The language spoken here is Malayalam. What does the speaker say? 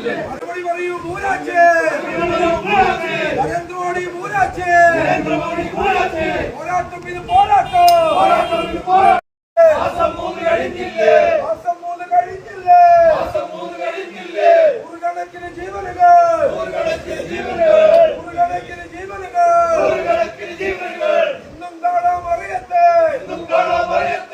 മറുപടി പറയൂ മൂരാച്ചേ. നരേന്ദ്രമോദി മൂരാച്ചേ. പോരാട്ടം ഇത് പോരാട്ടം. മാസം മൂന്ന് കഴിഞ്ഞില്ലേ? മാസം മൂന്ന് കഴിഞ്ഞില്ലേ? മാസം മൂന്ന് കഴിഞ്ഞില്ലേ? നൂറുകണക്കിന് ജീവനുകൾ. നൂറുകണക്കിന് ജീവനുകൾ. നൂറുകണക്കിന് ജീവനുകൾ. നൂറുകണക്കിന് ജീവനുകൾ. ഇന്നും കാണാൻ അറിയത്തെ ഇന്നും കാണാൻ അറിയത്തെ